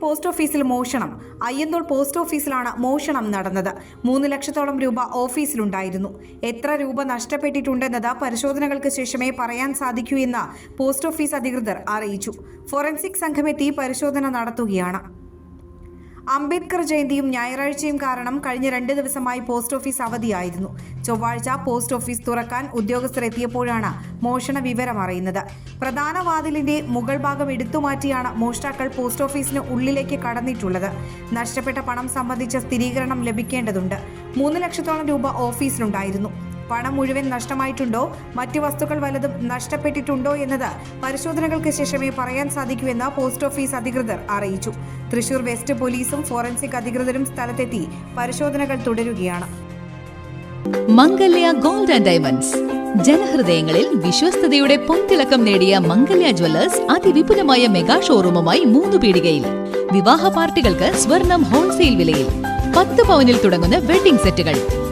Post ഓഫീസിൽ മോഷണം. Ayyanthole post ഓഫീസിലാണ് മോഷണം നടന്നത്. മൂന്ന് ലക്ഷത്തോളം രൂപ ഓഫീസിലുണ്ടായിരുന്നു. എത്ര രൂപ നഷ്ടപ്പെട്ടിട്ടുണ്ടെന്നത് പരിശോധനകൾക്ക് ശേഷമേ പറയാൻ സാധിക്കൂ എന്ന് പോസ്റ്റ് ഓഫീസ് അധികൃതർ അറിയിച്ചു. ഫോറൻസിക് സംഘമെത്തി പരിശോധന നടത്തുകയാണ്. അംബേദ്കർ ജയന്തിയും ഞായറാഴ്ചയും കാരണം കഴിഞ്ഞ രണ്ട് ദിവസമായി പോസ്റ്റ് ഓഫീസ് അവധിയായിരുന്നു. ചൊവ്വാഴ്ച പോസ്റ്റ് ഓഫീസ് തുറക്കാൻ ഉദ്യോഗസ്ഥർ എത്തിയപ്പോഴാണ് മോഷണ വിവരം അറിയുന്നത്. പ്രധാന വാതിലിന്റെ മുകൾ ഭാഗം എടുത്തുമാറ്റിയാണ് മോഷ്ടാക്കൾ പോസ്റ്റ് ഓഫീസിന് ഉള്ളിലേക്ക് കടന്നിട്ടുള്ളത്. നഷ്ടപ്പെട്ട പണം സംബന്ധിച്ച സ്ഥിരീകരണം ലഭിക്കേണ്ടതുണ്ട്. മൂന്ന് ലക്ഷത്തോളം രൂപ ഓഫീസിലുണ്ടായിരുന്നു പണം മുഴുവൻ നഷ്ടമായിട്ടുണ്ടോ? മറ്റ് വസ്തുക്കൾ വല്ലതും നഷ്ടപ്പെട്ടിട്ടുണ്ടോ എന്നത് പരിശോധനകൾക്ക് ശേഷമേ പറയാൻ സാധിക്കൂവെന്ന് പോസ്റ്റ് ഓഫീസ് അധികൃതർ അറിയിച്ചു. തൃശൂർ വെസ്റ്റ് പോലീസും ഫോറൻസിക് അധികൃതരും സ്ഥലത്തെത്തി പരിശോധനകൾ തുടരുകയാണ്. Mangalya gold and diamonds. ജനഹൃദയങ്ങളിൽ വിശ്വസ്തയുടെ പൊൻതിളക്കം നേടിയ മംഗല്യ ജ്വല്ലേഴ്സ് അതിവിപുലമായ മെഗാ ഷോറൂമുമായി മൂന്ന് പീടികയിൽ. വിവാഹ പാർട്ടികൾക്ക് സ്വർണം ഹോൾസെയിൽ വിലയിൽ. പത്ത് പവനിൽ തുടങ്ങുന്ന വെഡിംഗ് സെറ്റുകൾ.